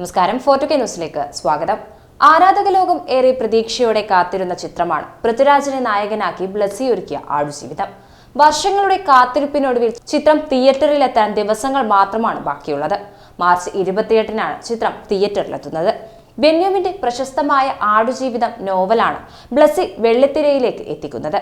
നമസ്കാരം ഫോർട്ടു കെ ന്യൂസിലേക്ക് സ്വാഗതം. ആരാധക ലോകം ഏറെ പ്രതീക്ഷയോടെ കാത്തിരുന്ന ചിത്രമാണ് പൃഥ്വിരാജിനെ നായകനാക്കി ബ്ലസ്സി ഒരുക്കിയ ആടുജീവിതം. വർഷങ്ങളുടെ കാത്തിരിപ്പിനൊടുവിൽ ചിത്രം തിയേറ്ററിലെത്താൻ ദിവസങ്ങൾ മാത്രമാണ് ബാക്കിയുള്ളത്. മാർച്ച് ഇരുപത്തിയെട്ടിനാണ് ചിത്രം തിയേറ്ററിലെത്തുന്നത്. ബെന്യാമിന്റെ പ്രശസ്തമായ ആടുജീവിതം നോവലാണ് ബ്ലസ്സി വെള്ളിത്തിരയിലേക്ക് എത്തിക്കുന്നത്.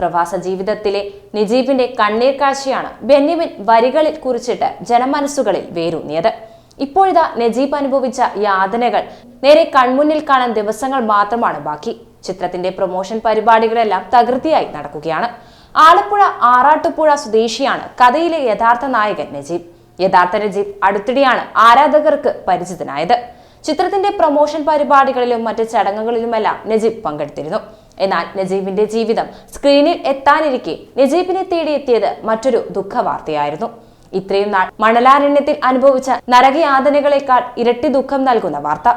പ്രവാസ ജീവിതത്തിലെ നിജീബിന്റെ കണ്ണീർ കാഴ്ചയാണ് ബെന്യമിൻ വരികളിൽ കുറിച്ചിട്ട് ജനമനസ്സുകളിൽ വേരൂന്നിയത്. ഇപ്പോഴിതാ നജീബ് അനുഭവിച്ച യാതനകൾ. നേരെ കൺമുന്നിൽ കാണാൻ ദിവസങ്ങൾ മാത്രമാണ് ബാക്കി. ചിത്രത്തിന്റെ പ്രൊമോഷൻ പരിപാടികളെല്ലാം തകൃതിയായി നടക്കുകയാണ്. ആലപ്പുഴ ആറാട്ടുപുഴ സ്വദേശിയാണ് കഥയിലെ യഥാർത്ഥ നായകൻ നജീബ്. യഥാർത്ഥ നജീബ് അടുത്തിടെയാണ് ആരാധകർക്ക് പരിചിതനായത്. ചിത്രത്തിന്റെ പ്രൊമോഷൻ പരിപാടികളിലും മറ്റ് ചടങ്ങുകളിലുമെല്ലാം നജീബ് പങ്കെടുത്തിരുന്നു. എന്നാൽ നജീബിന്റെ ജീവിതം സ്ക്രീനിൽ എത്താനിരിക്കെ നജീബിനെ തേടിയെത്തിയത് മറ്റൊരു ദുഃഖവാർത്തയായിരുന്നു. ഇത്രയും നാൾ മണലാരണ്യത്തിൽ അനുഭവിച്ച നരകയാതനകളെക്കാൾ ഇരട്ടി ദുഃഖം നൽകുന്ന വാർത്ത.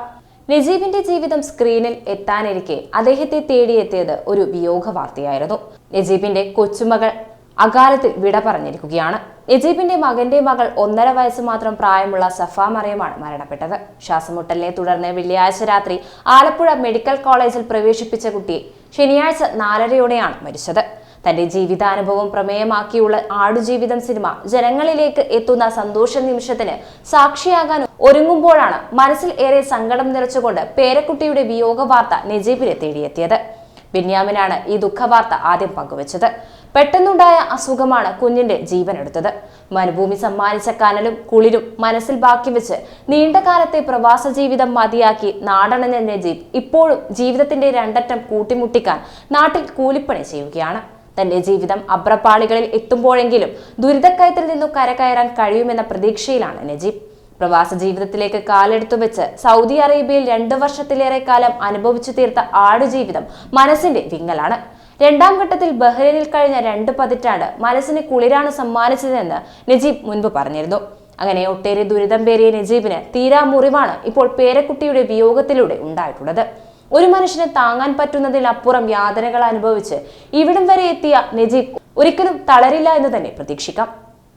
നജീബിന്റെ ജീവിതം സ്ക്രീനിൽ എത്താനിരിക്കെ അദ്ദേഹത്തെ തേടിയെത്തിയത് ഒരു വിയോഗ വാർത്തയായിരുന്നു. നജീബിന്റെ കൊച്ചുമകൾ അകാലത്തിൽ വിട പറഞ്ഞിരിക്കുകയാണ്. നജീബിന്റെ മകന്റെ മകൾ ഒന്നര വയസ്സ് മാത്രം പ്രായമുള്ള സഫ മറിയമാണ് മരണപ്പെട്ടത്. ശ്വാസമുട്ടലിനെ തുടർന്ന് വെള്ളിയാഴ്ച രാത്രി ആലപ്പുഴ മെഡിക്കൽ കോളേജിൽ പ്രവേശിപ്പിച്ച കുട്ടി ശനിയാഴ്ച നാലരയോടെയാണ് മരിച്ചത്. തന്റെ ജീവിതാനുഭവം പ്രമേയമാക്കിയുള്ള ആടുജീവിതം സിനിമ ജനങ്ങളിലേക്ക് എത്തുന്ന സന്തോഷ നിമിഷത്തിന് സാക്ഷിയാകാൻ ഒരുങ്ങുമ്പോഴാണ് മനസ്സിൽ ഏറെ സങ്കടം നിറച്ചുകൊണ്ട് പേരക്കുട്ടിയുടെ വിയോഗ വാർത്ത നജീബിനെ തേടിയെത്തിയത്. ബെന്യാമിനാണ് ഈ ദുഃഖവാർത്ത ആദ്യം പങ്കുവച്ചത്. പെട്ടെന്നുണ്ടായ അസുഖമാണ് കുഞ്ഞിന്റെ ജീവൻ എടുത്തത് മരുഭൂമി സമ്മാനിച്ച കനലും കുളിരും മനസ്സിൽ ബാക്കി വെച്ച് നീണ്ടകാലത്തെ പ്രവാസ ജീവിതം മതിയാക്കി നാടണഞ്ഞ നജീബ് ഇപ്പോഴും ജീവിതത്തിന്റെ രണ്ടറ്റം കൂട്ടിമുട്ടിക്കാൻ നാട്ടിൽ കൂലിപ്പണി ചെയ്യുകയാണ്. തന്റെ ജീവിതം അബ്രപ്പാളികളിൽ എത്തുമ്പോഴെങ്കിലും ദുരിതക്കയത്തിൽ നിന്നും കരകയറാൻ കഴിയുമെന്ന പ്രതീക്ഷയിലാണ് നജീബ്. പ്രവാസ ജീവിതത്തിലേക്ക് കാലെടുത്തു വെച്ച് സൗദി അറേബ്യയിൽ രണ്ടു വർഷത്തിലേറെ കാലം അനുഭവിച്ചു തീർത്ത ആടുജീവിതം മനസ്സിന്റെ വിങ്ങലാണ്. രണ്ടാം ഘട്ടത്തിൽ ബഹ്റൈനിൽ കഴിഞ്ഞ രണ്ട് പതിറ്റാണ്ട് മനസ്സിന് കുളിരാണ് സമ്മാനിച്ചതെന്ന് നജീബ് മുൻപ് പറഞ്ഞിരുന്നു. അങ്ങനെ ഒട്ടേറെ ദുരിതം പേറിയ നജീബിന് തീരാ മുറിവാണ് ഇപ്പോൾ പേരക്കുട്ടിയുടെ വിയോഗത്തിലൂടെ ഉണ്ടായിട്ടുള്ളത്. ഒരു മനുഷ്യന് താങ്ങാൻ പറ്റുന്നതിലപ്പുറം യാതനകൾ അനുഭവിച്ച് ഇവിടം വരെ എത്തിയ നജീബ് ഒരിക്കലും തളരില്ല എന്ന് തന്നെ പ്രതീക്ഷിക്കാം.